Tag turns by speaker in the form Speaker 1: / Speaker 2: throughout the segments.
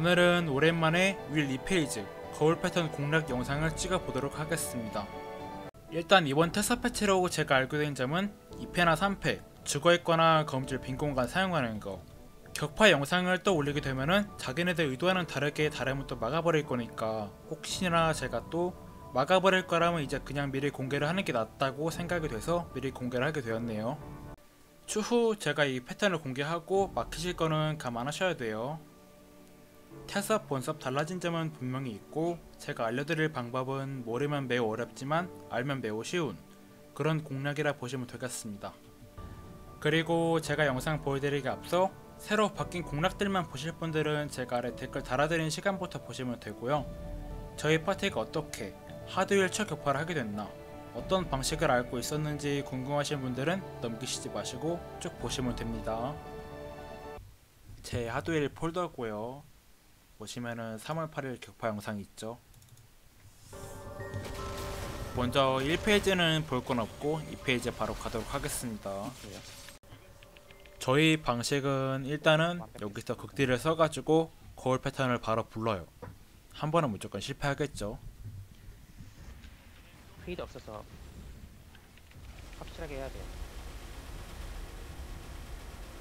Speaker 1: 오늘은 오랜만에 윌 2페이지 거울 패턴 공략 영상을 찍어 보도록 하겠습니다. 일단 이번 테스트 패치로 제가 알게 된 점은 2패나 3패 죽어있거나 검질 빈 공간 사용하는 거 격파 영상을 또 올리게 되면은 자기네들 의도와는 다르게 다르면 또 막아버릴 거니까 혹시나 제가 또 막아버릴 거라면 이제 그냥 미리 공개를 하는 게 낫다고 생각이 돼서 미리 공개를 하게 되었네요. 추후 제가 이 패턴을 공개하고 막히실 거는 감안하셔야 돼요. 태섭, 본섭 달라진 점은 분명히 있고 제가 알려드릴 방법은 모르면 매우 어렵지만 알면 매우 쉬운 그런 공략이라 보시면 되겠습니다. 그리고 제가 영상 보여드리기 앞서 새로 바뀐 공략들만 보실 분들은 제가 아래 댓글 달아드린 시간부터 보시면 되고요. 저희 파티가 어떻게 하드 1차 격파를 하게 됐나 어떤 방식을 알고 있었는지 궁금하신 분들은 넘기시지 마시고 쭉 보시면 됩니다. 제 하드웰 폴더고요. 보시면은 3월 8일 격파 영상 있죠. 먼저 1페이지는 볼 건 없고 2페이지 바로 가도록 하겠습니다. 저희 방식은 일단은 여기서 극딜을 써가지고 거울 패턴을 바로 불러요. 한 번은 무조건 실패하겠죠.
Speaker 2: 페이드 없어서 확실하게 해야 돼요.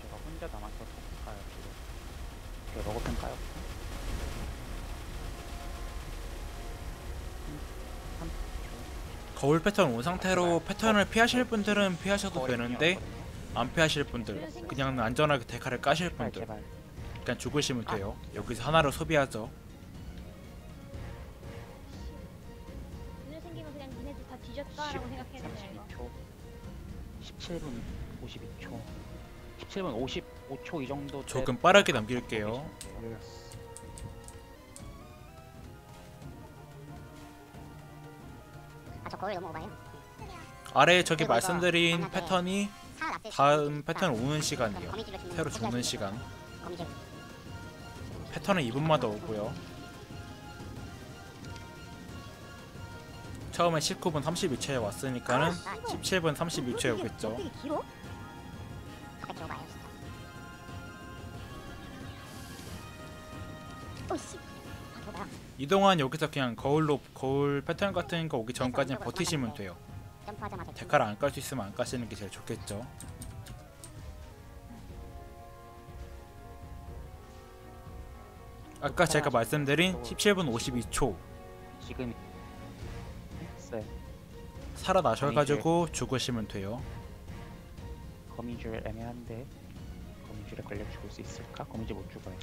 Speaker 2: 제가 혼자 남아서 가요 지금. 로고펜 까요?
Speaker 1: 거울 패턴 온 상태로 패턴을 피하실 분들은 피하셔도 되는데. 안 피하실 분들 그냥 안전하게 데카를 까실
Speaker 2: 제발
Speaker 1: 분들. 그냥 죽으시면 돼요. 여기서 하나로 소비하죠.
Speaker 3: 눈에 생기면 그냥 니네들 다 뒤졌다라고 생각해야 되나요 이거?
Speaker 2: 32초. 17분 52초. 17분 55초 이 정도. 때
Speaker 1: 조금 빠르게 넘길게요.
Speaker 2: 보시면 돼요.
Speaker 4: 아저 거울 너무 오바해요.
Speaker 1: 아래에 저기
Speaker 4: 그리고 이거
Speaker 1: 말씀드린
Speaker 4: 만약에
Speaker 1: 패턴이
Speaker 4: 사
Speaker 1: 다음 패턴 오는
Speaker 4: 그럼
Speaker 1: 시간이요.
Speaker 4: 거미줄로 죽는
Speaker 1: 새로
Speaker 4: 거
Speaker 1: 죽는 시간.
Speaker 4: 거미줄
Speaker 1: 패턴은 2분마다 오고요. 처음에 19분 32초에 왔으니까는 17분 32초에 오겠죠.
Speaker 4: 되게 길어?
Speaker 1: 이동안 여기서 그냥 거울로 거울 패턴 같은 거 오기 전까지는 버티시면 돼요. 데카를 안 깔 수 있으면 안 까시는 게 제일 좋겠죠. 아까 제가 말씀드린 17분 52초
Speaker 2: 지금.
Speaker 1: 살아나셔가지고 죽으시면 돼요.
Speaker 2: 거미줄 애매한데 거미줄에 걸려 죽을 수 있을까? 거미줄 못 죽어요.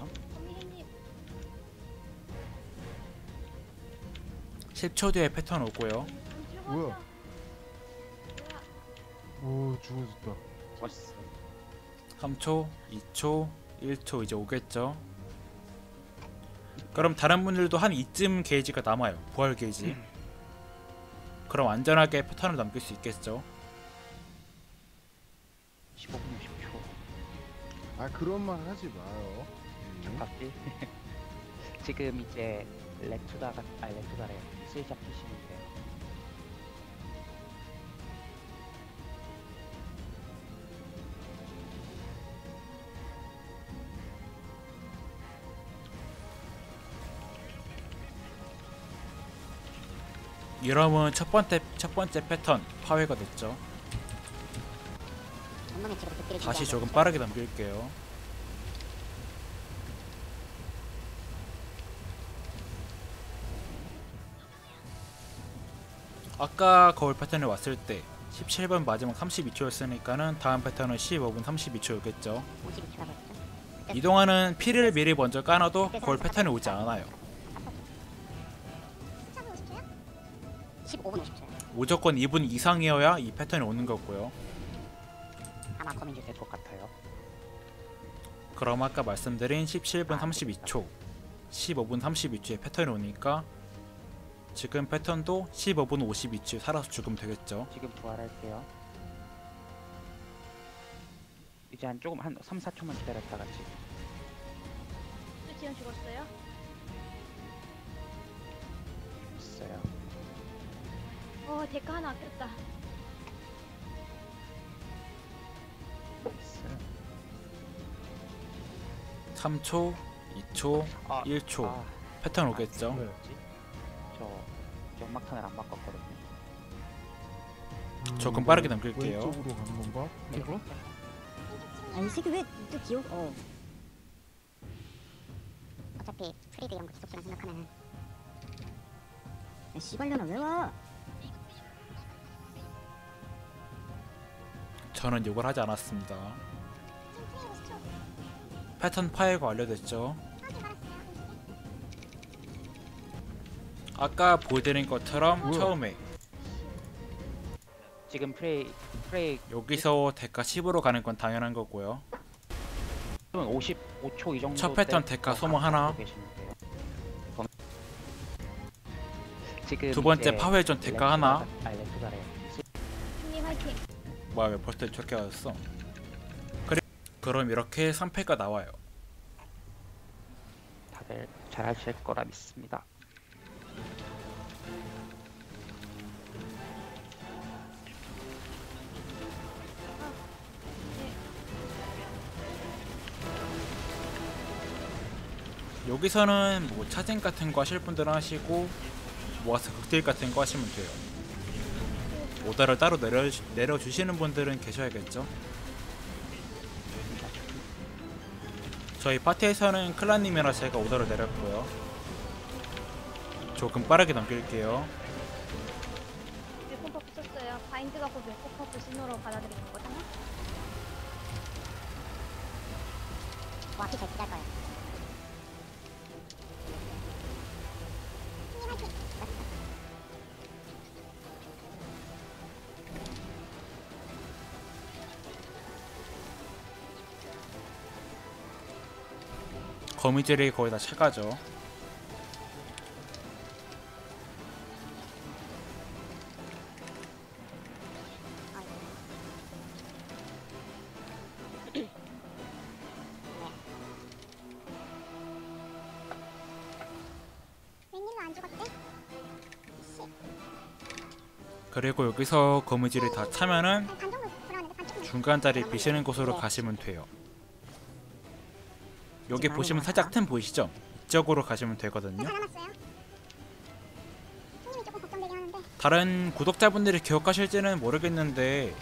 Speaker 1: 10초 뒤에 패턴 오고요.
Speaker 5: 뭐야? 오 죽어졌다.
Speaker 2: 멋있어.
Speaker 1: 3초, 2초, 1초 이제 오겠죠. 그럼 다른 분들도 한 이쯤 게이지가 남아요. 부활 게이지. 그럼 안전하게 패턴을 넘길 수 있겠죠.
Speaker 2: 15분 50초.
Speaker 5: 아 그런 말 하지 마요. 음.
Speaker 2: 갑자기 지금 이제 레투다가 아 레투다래 스위자 피시면 돼요.
Speaker 1: 이러면 첫 번째 첫 번째 패턴 파괴가 됐죠. 다시 조금 빠르게 넘길게요. 아까 거울 패턴에 왔을 때 17번 마지막 32초였으니까는 다음 패턴은 15분 32초였겠죠.
Speaker 4: 52초라고 했죠.
Speaker 1: 이동하는 피를 미리 먼저 까놔도 거울 패턴이 오지 않아요.
Speaker 4: 15분 50초요.
Speaker 1: 무조건 2분 이상이어야 이 패턴이 오는 거고요.
Speaker 4: 아마 거미줄
Speaker 2: 될것 같아요.
Speaker 1: 그럼 아까 말씀드린 17분 32초, 15분 32초에 패턴이 오니까 지금 패턴도 15분 52초에 살아서 죽으면 되겠죠.
Speaker 2: 지금 부활할게요. 이제 한 조금 한 3, 4초만 기다렸다가 지금
Speaker 3: 또 지금 죽었어요?
Speaker 2: 있어요.
Speaker 3: 어 데카 하나 아꼈다
Speaker 2: 있어요.
Speaker 1: 3초, 2초,
Speaker 2: 아,
Speaker 1: 1초
Speaker 2: 아,
Speaker 1: 패턴 오겠죠?
Speaker 5: 네.
Speaker 2: 뭐였지? 저 연막탄을 안 바꿨거든요.
Speaker 1: 조금
Speaker 5: 음,
Speaker 1: 빠르게
Speaker 5: 뭐,
Speaker 1: 넘길게요.
Speaker 5: 왼쪽으로 가는 건가?
Speaker 2: 네.
Speaker 5: 이거?
Speaker 4: 아이 새끼 왜또 기어? 어. 어차피 프리드 이런 거 지속 시간 생각하면은. 야, 씨발년아 왜 와?
Speaker 1: 저는 욕을 하지 않았습니다. 패턴 파일가 완료됐죠? 아까 보여드린 것처럼
Speaker 5: 뭐야?
Speaker 1: 처음에
Speaker 2: 지금 프레이 프레이
Speaker 1: 여기서 데카 10으로 가는 건 당연한 거고요.
Speaker 2: 55초 이 정도.
Speaker 1: 첫 패턴
Speaker 2: 또
Speaker 1: 소모 하나. 두 번째 파회전 데카 하나. 뭐야 왜 벌써 저렇게 왔어? 그래 그럼 이렇게 3패가 나와요.
Speaker 2: 다들 잘하실 거라 믿습니다.
Speaker 1: 여기서는 뭐 차징 같은 거 하실 분들은 하시고 모아서 극딜 같은 거 하시면 돼요. 오더를 따로 내려 내려주시는 분들은 계셔야겠죠. 저희 파티에서는 클라님이라 제가 오더를 내렸고요. 조금 빠르게 넘길게요.
Speaker 3: 웨폰 퍼프 썼어요. 바인드가 곧 웨폰 퍼프 신호로 받아들이는.
Speaker 4: 뭐 앞이 제일 기다릴 거예요.
Speaker 1: 거미줄이 거의 다
Speaker 4: 죽었대?
Speaker 1: 그리고 여기서 거미줄이 다 차면은
Speaker 4: 반 정도 돌아왔는데 반 조금
Speaker 1: 중간 자리 비시는 곳으로 가시면 돼요. 여기 보시면 살짝 틈 보이시죠? 이쪽으로 가시면 되거든요.
Speaker 4: 하는데
Speaker 1: 다른 구독자분들이 기억하실지는 모르겠는데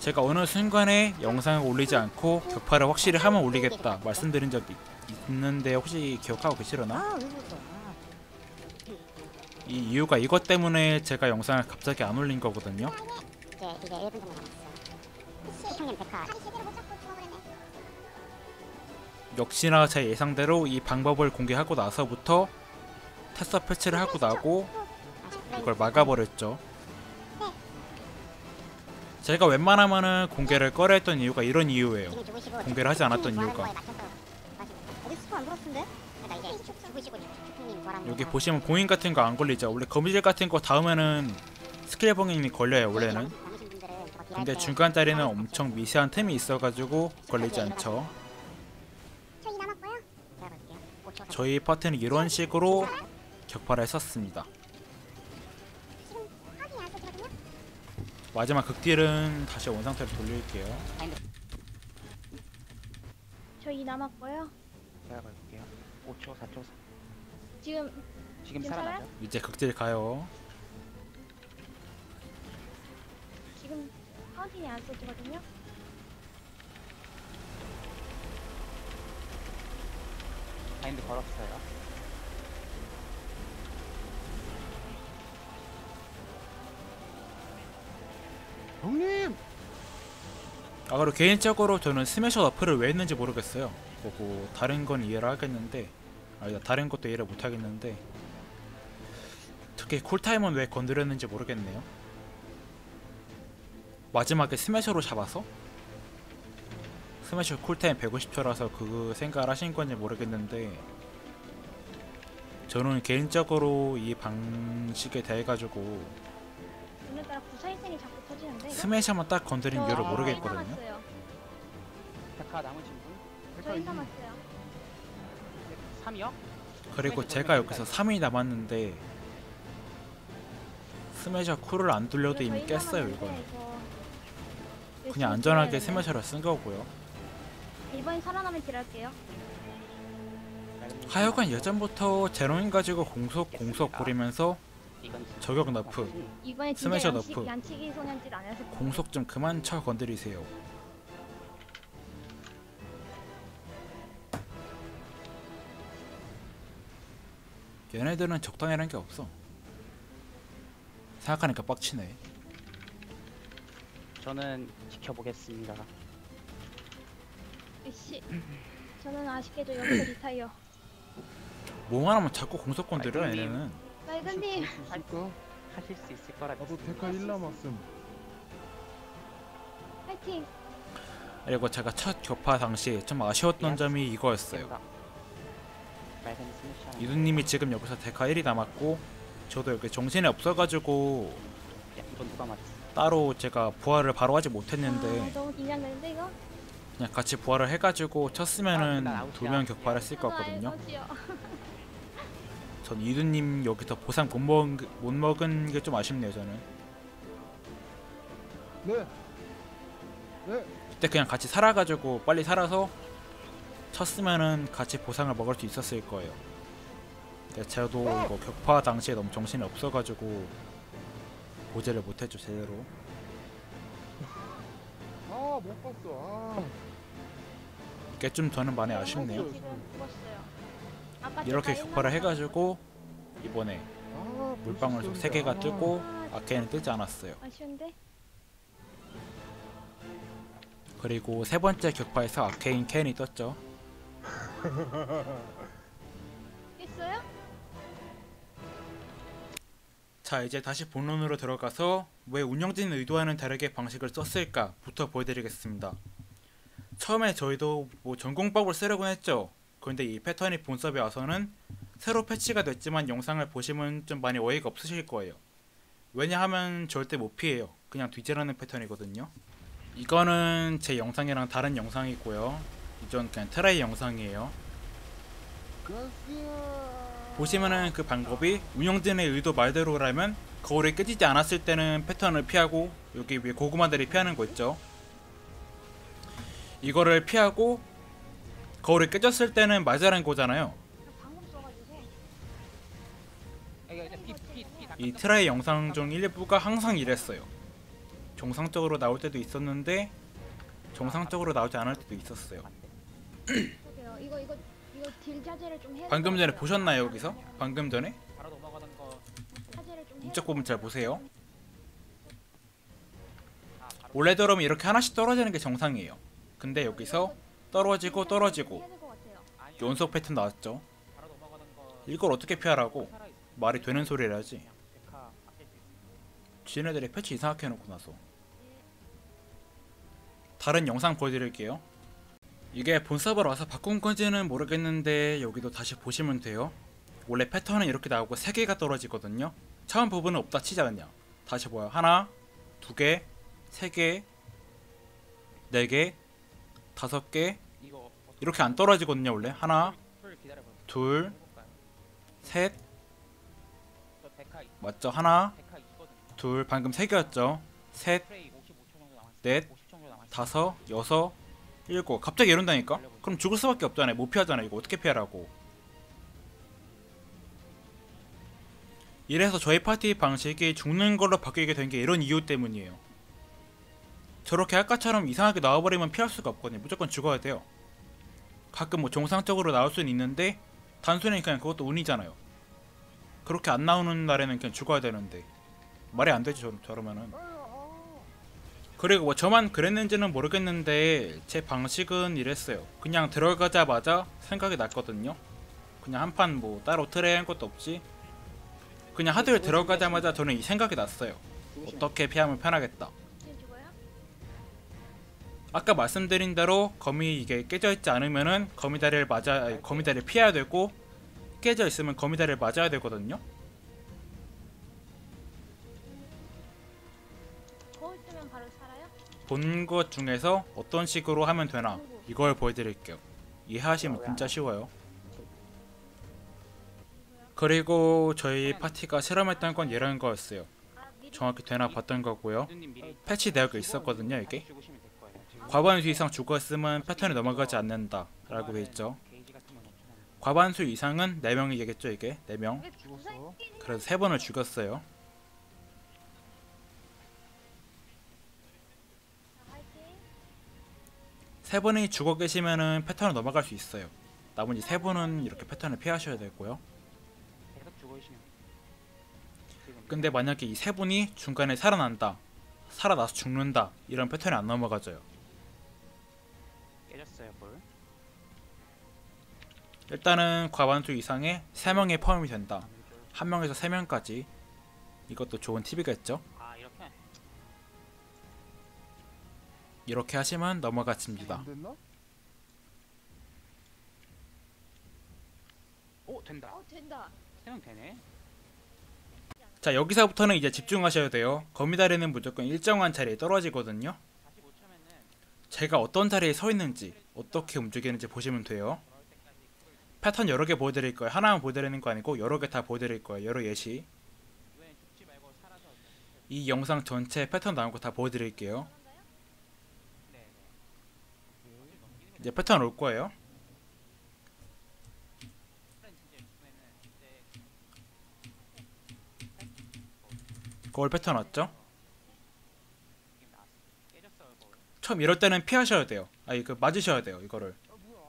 Speaker 1: 제가 어느 순간에 영상을 올리지 않고 격파를 확실히 하면 올리겠다 말씀드린 적이 있는데 혹시 기억하고 계시려나?
Speaker 4: 아,
Speaker 1: 이 이유가 이것 때문에 제가 영상을 갑자기 안 올린 거거든요. 역시나 제 예상대로 이 방법을 공개하고 나서부터 테스터 패치를 하고 나고 이걸 막아버렸죠. 제가 웬만하면은 공개를 꺼려했던 이유가 이런 이유예요. 공개를 하지 않았던 이유가. 여기 보시면 봉인 같은 거 안 걸리죠. 원래 거미줄 같은 거 닿으면은 스킬 봉인이 걸려요 원래는. 근데
Speaker 4: 때
Speaker 1: 중간 자리는 엄청 미세한 틈이 있어가지고 걸리지 않죠.
Speaker 4: 저희 남았고요. 제가 볼게요. 5초
Speaker 1: 저희 파트는 이런 식으로 격파를
Speaker 4: 되거든요.
Speaker 1: 마지막 극딜은 다시 원상태로 돌릴게요.
Speaker 3: 저희 남았고요.
Speaker 2: 제가 볼게요. 5초, 4초.
Speaker 3: 지금
Speaker 2: 지금
Speaker 3: 지금
Speaker 2: 살아나죠?
Speaker 1: 이제 극딜 가요.
Speaker 3: 지금 카운팅이 안 써지거든요.
Speaker 2: 바인드 걸었어요.
Speaker 5: 형님!
Speaker 1: 아 그리고 개인적으로 저는 스매셔 너프를 왜 했는지 모르겠어요. 보고 다른 건 이해를 하겠는데 아니다 다른 것도 이해를 못 하겠는데 특히 쿨타임은 왜 건드렸는지 모르겠네요. 마지막에 스매셔로 잡아서 스매셔 쿨타임 150초라서 그 생각을 하신 건지 모르겠는데 저는 개인적으로 이 방식에 대해 가지고
Speaker 3: 오늘따라 구사일생이 자꾸 터지는데. 이거?
Speaker 1: 스매셔만 딱 건드린
Speaker 3: 저
Speaker 1: 이유를
Speaker 2: 아,
Speaker 1: 모르겠거든요.
Speaker 3: 남았어요.
Speaker 2: 데카 남으신 분?
Speaker 3: 저희 남았어요.
Speaker 2: 3이요?
Speaker 1: 그리고 제가 여기서 3이 남았는데 스매셔 쿨을 안 돌려도 이미 깼어요
Speaker 3: 열심히
Speaker 1: 그냥 안전하게. 스매셔를 쓴 거고요
Speaker 3: 이번엔 살아나면 딜할게요.
Speaker 1: 하여간 예전부터 제로인 가지고 공속 공속 부리면서 저격 너프
Speaker 3: 이번에 진짜
Speaker 1: 스매셔
Speaker 3: 양치,
Speaker 1: 너프.
Speaker 3: 양치기 소년짓 안 해서
Speaker 1: 공속 좀 그만 쳐 건드리세요. 얘네들은 적당이라는 게 없어. 생각하니까 빡치네.
Speaker 2: 저는 지켜보겠습니다.
Speaker 3: 씨 저는 아쉽게도 여기서 리타이어
Speaker 1: 뭐만 하면 자꾸 건드려
Speaker 2: 아이고,
Speaker 1: 얘네는.
Speaker 3: 빨간님
Speaker 5: 있을까?
Speaker 2: 하실 수 있을 거라
Speaker 5: 나도
Speaker 2: 믿습니다.
Speaker 5: 데카 1 남았음.
Speaker 3: 파이팅
Speaker 1: 그리고 제가 첫 격파 당시 좀 아쉬웠던 점이 이거였어요. 이두님이 지금 여기서 데카 1이 남았고 저도 이렇게 정신이 없어가지고
Speaker 2: 맞았어?
Speaker 1: 따로 제가 부활을 바로 하지
Speaker 3: 아,
Speaker 1: 못했는데
Speaker 3: 너무 긴장되는데 이거?
Speaker 1: 그냥 같이 부활을 해가지고 쳤으면은
Speaker 2: 아,
Speaker 1: 두명 격파를 했을 것
Speaker 3: 아,
Speaker 1: 같거든요.
Speaker 3: 알거지요.
Speaker 1: 전 이두님 여기서 보상 못 먹은 게- 못 먹은 게 좀 아쉽네요 저는.
Speaker 5: 네. 네.
Speaker 1: 그때 그냥 같이 살아가지고 빨리 살아서 쳤으면은 같이 보상을 먹을 수 있었을 거예요. 근데 저도 이거 격파 당시에 너무 정신이 없어가지고 보제를 못했죠 제대로.
Speaker 5: 아, 못 봤어. 아.
Speaker 1: 이게 좀 저는 많이 아쉽네요.
Speaker 3: 아까
Speaker 1: 이렇게 격파를 해가지고 이번에
Speaker 5: 아,
Speaker 1: 물방울 속
Speaker 5: 벌써
Speaker 1: 3개가
Speaker 5: 아.
Speaker 1: 뜨고
Speaker 3: 아,
Speaker 1: 아케는 뜨지 않았어요. 그리고 세 번째 격파에서 아케인 캔이 떴죠.
Speaker 3: 있어요?
Speaker 1: 자 이제 다시 본론으로 들어가서 왜 운영진 의도와는 다르게 방식을 썼을까부터 보여드리겠습니다. 처음에 저희도 뭐 전공법을 쓰려고 했죠. 그런데 이 패턴이 본섭에 와서는 새로 패치가 됐지만 영상을 보시면 좀 많이 어이가 없으실 거예요. 왜냐하면 절대 못 피해요. 그냥 뒤지라는 패턴이거든요. 이거는 제 영상이랑 다른 영상이고요. 이전 그냥 트라이 영상이에요. 보시면은 그 방법이 운영진의 의도 말대로라면 거울이 깨지지 않았을 때는 패턴을 피하고 여기 위에 고구마들이 피하는 거 있죠 이거를 피하고 거울이 깨졌을 때는 맞아라는 거잖아요 이 트라이 영상 중 일부가 항상 이랬어요 정상적으로 나올 때도 있었는데 정상적으로 나오지 않을 때도 있었어요 방금 전에. 보셨나요 여기서? 방금 전에? 이쪽
Speaker 3: 될것
Speaker 1: 부분 잘. 보세요 원래대로면 이렇게 하나씩 떨어지는 게 정상이에요 근데 여기서 떨어지고 떨어지고. 연속 패턴 나왔죠. 이걸 어떻게 피하라고. 말이 되는
Speaker 2: 수 있어.
Speaker 1: 지네들이 패치 이상하게 해놓고 나서 다른 영상 보여드릴게요 이게 본 서버로 와서 바꾼 건지는 모르겠는데 여기도 다시 보시면 돼요 원래 패턴은 이렇게 나오고 3개가 떨어지거든요 처음 부분은 없다 치자 그냥 다시 보여 하나 두 개 세 개 네 개 다섯 개 이렇게 안 떨어지거든요 원래 하나. 둘? 셋 맞죠 하나. 둘 방금 세 개였죠 셋
Speaker 2: 프레이 55초 정도 남았어.
Speaker 1: 넷,
Speaker 2: 50초 정도 남았어.
Speaker 1: 다섯, 여섯, 일곱. 갑자기 이런다니까? 그럼 죽을 수밖에 없잖아요. 못 피하잖아. 이거 어떻게 피하라고? 이래서 저희 파티 방식이 죽는 걸로 바뀌게 된 게 이런 이유 때문이에요. 저렇게 아까처럼 이상하게 나와버리면 피할 수가 없거든요. 무조건 죽어야 돼요. 가끔 뭐 정상적으로 나올 수는 있는데 단순히 그냥 그것도 운이잖아요. 그렇게 안 나오는 날에는 그냥 죽어야 되는데 말이 안 되지 저, 저러면은. 그리고 뭐 저만 그랬는지는 모르겠는데 제 방식은 이랬어요. 그냥 들어가자마자 생각이 났거든요. 그냥 한 판 뭐 따로 트레이 한 것도 없이 그냥 하드에 들어가자마자 저는 이 생각이 났어요. 어떻게 피하면 편하겠다. 아까 말씀드린 대로 거미 이게 깨져 있지 않으면은 거미다리를 맞아 거미다리를 피해야 되고 깨져 있으면 거미다리를 맞아야 되거든요. 본 것 중에서 어떤 식으로 하면 되나 이걸 보여드릴게요. 이해하시면 진짜 쉬워요. 그리고 저희 파티가 실험했던 건 이런 거였어요. 정확히 되나 봤던 거고요.
Speaker 2: 누님 미리
Speaker 1: 패치 되어 있었거든요 이게. 과반 수 이상 죽었으면 패턴이 넘어가지 않는다 라고 돼 있죠.
Speaker 2: 게이지 같은 건 없잖아요.
Speaker 1: 과반수 이상은 4명이겠죠 이게 4명
Speaker 3: 왜
Speaker 5: 죽었어?
Speaker 3: 부산 뛰는
Speaker 1: 그래서 3번을 죽였어요
Speaker 3: 자, 화이팅.
Speaker 1: 세 분이 죽어 계시면은 패턴을 넘어갈 수 있어요. 나머지 세 분은 이렇게 패턴을 피하셔야 되고요. 근데 만약에 이 세 분이 중간에 살아난다, 살아나서 죽는다 이런 패턴이 안 넘어가져요. 일단은 과반수 이상의 세 명의 포함이 된다. 한 명에서 세 명까지 이것도 좋은 팁이겠죠.
Speaker 2: 아 이렇게?
Speaker 1: 이렇게 하시면 넘어가집니다.
Speaker 2: 오 된다.
Speaker 3: 어 된다.
Speaker 2: 세명 되네.
Speaker 1: 자 여기서부터는 이제 집중하셔야 돼요. 거미다리는 무조건 일정한 자리에 떨어지거든요. 제가 어떤 자리에 서 있는지 어떻게 움직이는지 보시면 돼요. 패턴 여러 개 보여드릴 거예요. 하나만 보여드리는 거 아니고 여러 개 다 보여드릴 거예요. 여러 예시.
Speaker 2: 이
Speaker 1: 영상 전체 패턴 나온 거 다 보여드릴게요. 이제 패턴 올 거예요. 거울 패턴 왔죠? 처음 이럴 때는 피하셔야 돼요. 아니 그 맞으셔야 돼요. 이거를.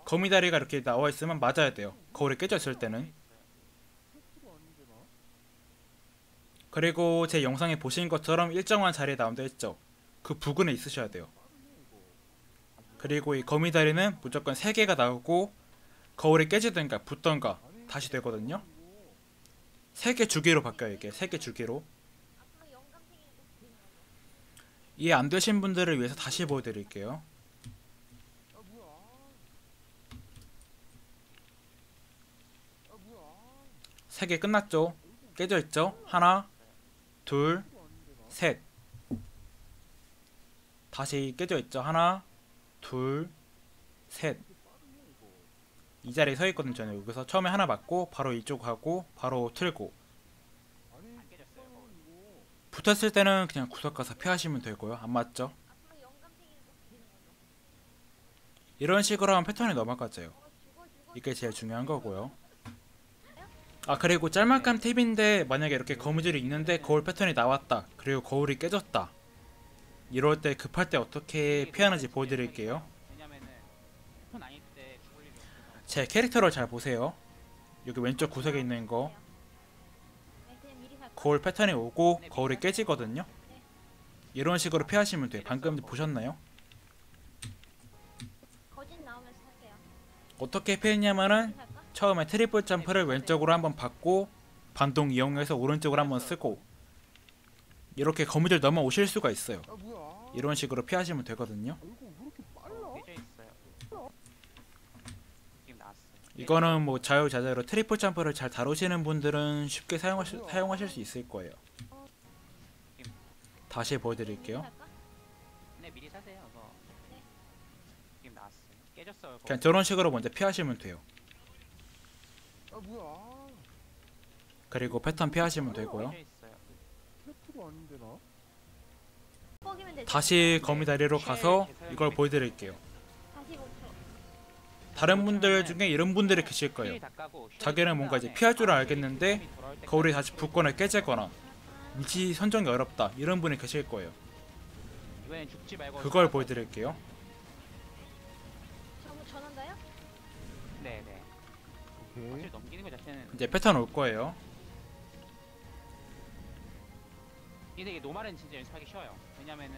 Speaker 1: 거미다리가 이렇게 나와 있으면 맞아야 돼요. 거울이 깨져 있을 때는. 그리고 제 영상에 보신 것처럼 일정한 자리에 나온다 했죠. 그 부근에 있으셔야 돼요. 그리고 이 거미다리는 무조건 3개가 나오고 거울이 깨지든가 붙던가 다시 되거든요. 3개 주기로 바뀌어요 이게 3개 주기로. 이해 안 되신 분들을 위해서 다시 보여드릴게요.
Speaker 5: 아 뭐야? 아 뭐야?
Speaker 1: 3개 끝났죠? 깨져 있죠? 하나, 둘? 셋. 다시 깨져 있죠? 하나, 둘, 셋. 이 자리에 서 있거든요. 저는 여기서 처음에 하나 맞고 바로 이쪽 하고 바로 틀고 붙었을 때는 그냥 구석 가서 피하시면 되고요. 안 맞죠? 이런 식으로 하면 패턴이 넘어가져요. 이게 제일 중요한 거고요. 아 그리고 짤막한 팁인데 만약에 이렇게 거미줄이 있는데 거울 패턴이 나왔다. 그리고 거울이 깨졌다. 이럴 때 급할 때 어떻게 피하는지 보여드릴게요. 제 캐릭터를 잘 보세요. 여기 왼쪽 구석에 있는 거? 거울 패턴이 오고 거울이 깨지거든요. 이런 식으로 피하시면 돼요. 방금 보셨나요? 어떻게 피했냐면은? 처음에 트리플 점프를 왼쪽으로 한번 받고 반동 이용해서 오른쪽으로 한번 쓰고 이렇게 거미줄 넘어오실 수가 있어요.
Speaker 5: 아?
Speaker 1: 이런 식으로 피하시면 되거든요.
Speaker 5: 이거
Speaker 2: 나왔어요.
Speaker 1: 이거는 뭐 자유자재로 트리플 점프를 잘 다루시는 분들은 쉽게 사용하실, 사용하실 수 있을 거예요. 다시 보여드릴게요.
Speaker 2: 네 볼.
Speaker 1: 그냥 저런 식으로 먼저 피하시면 돼요.
Speaker 5: 아 뭐야?
Speaker 1: 그리고 패턴 피하시면 되고요.
Speaker 5: 아닌데 나?
Speaker 3: 되죠.
Speaker 1: 다시 거미 다리로 가서 이걸 보여드릴게요.
Speaker 3: 45초.
Speaker 1: 다른 분들 중에 이런 분들이 계실 거예요. 자기는 뭔가 이제
Speaker 2: 다음에
Speaker 1: 피할 줄
Speaker 2: 아,
Speaker 1: 알겠는데 거울이 다시 붙거나 깨지거나 위치 선정이 어렵다 이런 분이 계실 거예요. 그걸 보여드릴게요.
Speaker 3: 전부 전한다요?
Speaker 2: 네네.
Speaker 5: 오케이.
Speaker 2: 사실 넘기는 것 자체는
Speaker 1: 이제 패턴 올 거예요.
Speaker 2: 근데 이게 노말은 진짜 연습하기 쉬워요. 왜냐면은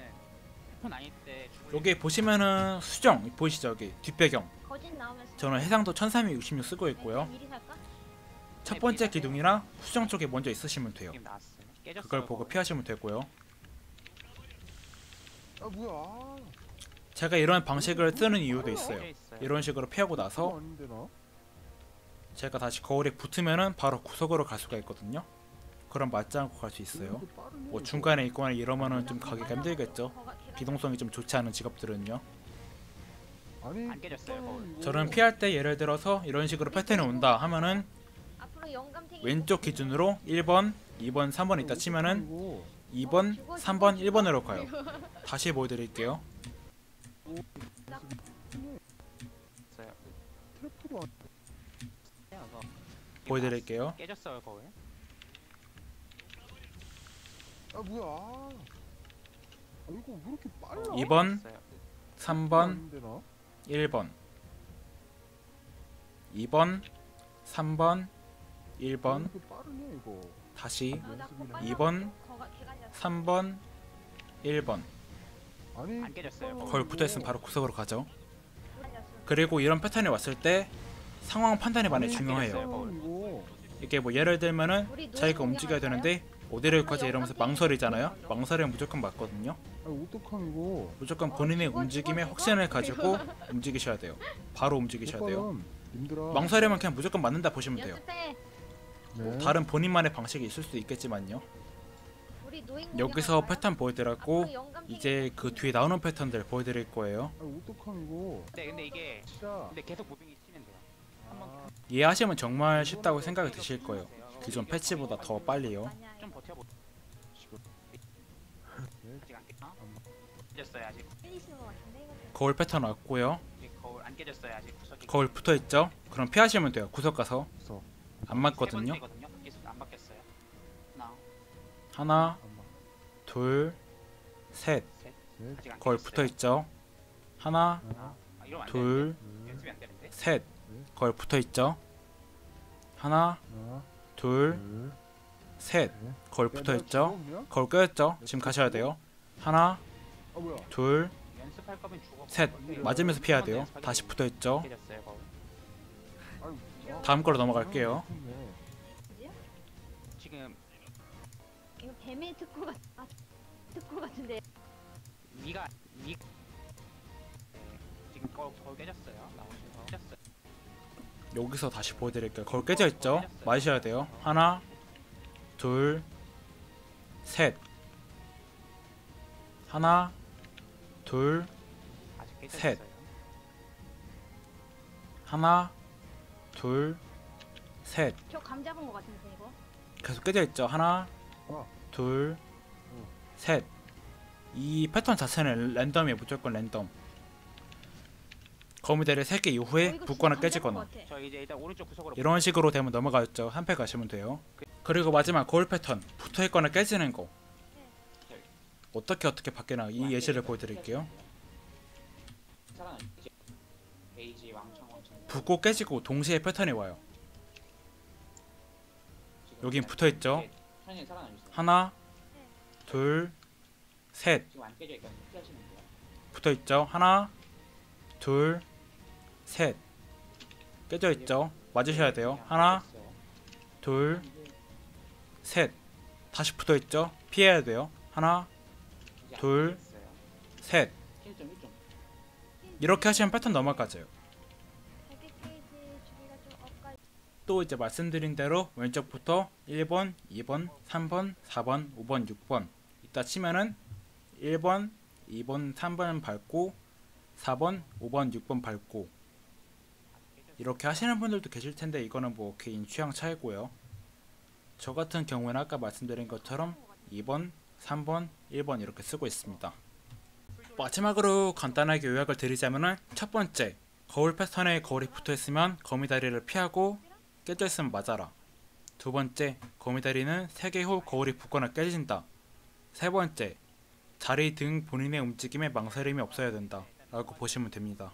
Speaker 2: 손 아닐 때
Speaker 1: 여기 보시면은 수정 보이시죠 여기 뒷배경
Speaker 3: 거짓 나오면.
Speaker 1: 저는 해상도 1366 쓰고
Speaker 3: 네,
Speaker 1: 있고요
Speaker 3: 미리 살까?
Speaker 1: 첫 번째 기둥이랑 수정 쪽에 먼저 있으시면 돼요
Speaker 2: 지금 나왔어요. 깨졌어요.
Speaker 1: 그걸 보고. 피하시면 되고요
Speaker 5: 아 뭐야?
Speaker 1: 제가 이런 방식을 쓰는 이유도 있어요
Speaker 2: 깨져 있어요.
Speaker 1: 이런 식으로 피하고 나서
Speaker 5: 아닌데 나?
Speaker 1: 제가 다시 거울에 붙으면은 바로 구석으로 갈 수가 있거든요. 그럼 맞지 않고 갈 수 있어요.
Speaker 5: 이렇게 빠르네,
Speaker 1: 뭐. 중간에 있거나 이러면은 좀 가기가
Speaker 3: 빨라서
Speaker 1: 힘들겠죠.
Speaker 3: 걔가
Speaker 1: 기동성이 좀 좋지 않은 직업들은요.
Speaker 2: 안 깨졌어요, 거울.
Speaker 5: 이거.
Speaker 1: 저는 피할 때 예를 들어서 이런 식으로 패턴이 온다 하면은 왼쪽 기준으로 1번, 2번, 3번 있다 치면은 2번, 3번, 1번으로 가요. 다시 보여드릴게요.
Speaker 2: 있어요.
Speaker 5: 트랙터도 아닌데
Speaker 1: 보여드릴게요.
Speaker 2: 깨졌어요 거울.
Speaker 5: 아 뭐야 아 이거 왜 이렇게 빨라
Speaker 1: 2번,
Speaker 2: 깨졌어요.
Speaker 1: 3번,
Speaker 5: 아닌데 나?
Speaker 1: 1번 2번 3번
Speaker 5: 왜
Speaker 1: 1번
Speaker 5: 이렇게 빠르냐 이거
Speaker 1: 다시
Speaker 3: 아, 나 그거
Speaker 5: 연습이네.
Speaker 3: 빨리
Speaker 1: 2번,
Speaker 3: 하고 거가 기갈렸어.
Speaker 1: 3번 1번
Speaker 5: 아니
Speaker 2: 안 깨졌어요. 거울
Speaker 1: 붙어있으면 바로 구석으로 가죠. 그리고 이런 패턴이 왔을 때 상황 판단이 많이 중요해요
Speaker 2: 깨졌어요.
Speaker 1: 이게 뭐 예를 들면은 자기가 움직여야? 되는데 어디를 가지 이러면서 망설이잖아요 망설이면 무조건 맞거든요
Speaker 5: 어떡함 이거
Speaker 1: 무조건
Speaker 3: 어,
Speaker 1: 본인의 움직임에 확신을? 가지고 움직이셔야 돼요 바로 움직이셔야 돼요 망설이면 그냥 무조건 맞는다 보시면 돼요.
Speaker 5: 네.
Speaker 1: 다른 본인만의 방식이 있을 수도 있겠지만요 여기서? 패턴 보여드렸고 이제 그 뒤에 나오는 패턴들 보여드릴 거예요
Speaker 5: 이거
Speaker 2: 네, 근데 이게 근데 계속 무빙이.
Speaker 5: 아,
Speaker 1: 이해하시면 정말 쉽다고 생각이 드실 거예요 기존 패치보다 더 빨리요.
Speaker 2: 어?
Speaker 1: 거울 패턴 왔고요
Speaker 2: 거울
Speaker 1: 붙어있죠? 그럼 피하시면 돼요 구석 가서 안 맞거든요.
Speaker 2: 하나,
Speaker 1: 하나
Speaker 5: 잠깐만
Speaker 1: 둘셋
Speaker 2: 셋.
Speaker 5: 넷
Speaker 2: 아직 안
Speaker 1: 거울. 붙어있죠? 하나.
Speaker 2: 아, 이러면 안 되는데.
Speaker 5: 둘둘
Speaker 2: 연습이 안 되는데.
Speaker 1: 셋 거울 붙어있죠? 하나
Speaker 5: 하나
Speaker 1: 둘둘셋
Speaker 5: 네.
Speaker 1: 거울
Speaker 5: 야, 내가
Speaker 1: 붙어있죠? 거울 끄였죠? 지금 가셔야 돼요 하나
Speaker 5: 아 뭐야
Speaker 1: 둘
Speaker 2: 연습할 거면 죽어.
Speaker 1: 셋
Speaker 2: 근데
Speaker 1: 맞으면서 피해야 돼요 다시 붙어있죠? 다음 거로 넘어갈게요.
Speaker 2: 지금
Speaker 3: 이거 뱀의 특고 같 아, 특고 같은데.
Speaker 2: 위가 위 지금 거울, 거울 깨졌어요. 깨졌어요.
Speaker 1: 여기서 다시 보여드릴게요. 거울 깨져있죠? 맞으셔야 돼요. 하나 둘 셋. 하나 둘
Speaker 2: 아직 깨졌어요.
Speaker 1: 셋. 하나 둘 셋.
Speaker 3: 저감 잡은 것 같은데 이거.
Speaker 1: 계속 깨져있죠? 하나
Speaker 5: 하나
Speaker 1: 둘 셋. 이 패턴 자체는 랜덤이에요. 무조건 랜덤 거미대를 3개
Speaker 3: 어,
Speaker 1: 이후에 붙거나
Speaker 3: 잡은
Speaker 1: 깨지거나 이런 식으로 되면 넘어가겠죠. 한 패 가시면 돼요. 그리고 마지막 거울 패턴 붙어있거나 깨지는 거. 어떻게 어떻게 바뀌나 이 예시를 보여드릴게요. 붙고 깨지고 동시에 패턴이 와요. 여긴 붙어있죠. 하나 둘셋. 붙어있죠? 하나 둘 셋. 깨져있죠? 맞으셔야 돼요. 하나 둘 셋. 다시 붙어있죠? 피해야 돼요. 하나 둘. 셋. 이렇게 하시면 패턴
Speaker 3: 엇갈.
Speaker 1: 또 이제 말씀드린 대로 왼쪽부터 1번, 2번, 3번, 4번, 5번, 6번. 이따 치면은 1번, 2번, 3번 밟고 4번, 5번, 6번 밟고 이렇게 하시는 분들도 계실 텐데 이거는 뭐 개인 취향 차이고요. 저 같은 경우는 아까 말씀드린 것처럼 2번, 3번, 1번 이렇게 쓰고 있습니다. 마지막으로 간단하게 요약을 드리자면은 첫 번째 거울 패턴에 거울이 붙어 있으면 거미다리를 피하고 깨져 있으면 맞아라. 두 번째 거미다리는 3개 후 거울이 붙거나 깨진다. 세 번째 자리 등 본인의 움직임에 망설임이 없어야 된다. 라고 보시면 됩니다.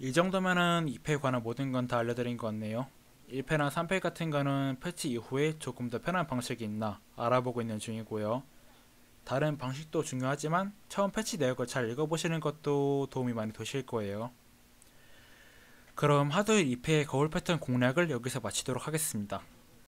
Speaker 1: 이 정도면은 2패에 관한 모든 건 다 알려드린 것 같네요. 1패나 3패 같은 거는 패치 이후에 조금 더 편한 방식이 있나 알아보고 있는 중이고요. 다른 방식도 중요하지만 처음 패치 내역을 잘 읽어보시는 것도 도움이 많이 되실 거예요. 그럼 하드 2패의 거울 패턴 공략을 여기서 마치도록 하겠습니다.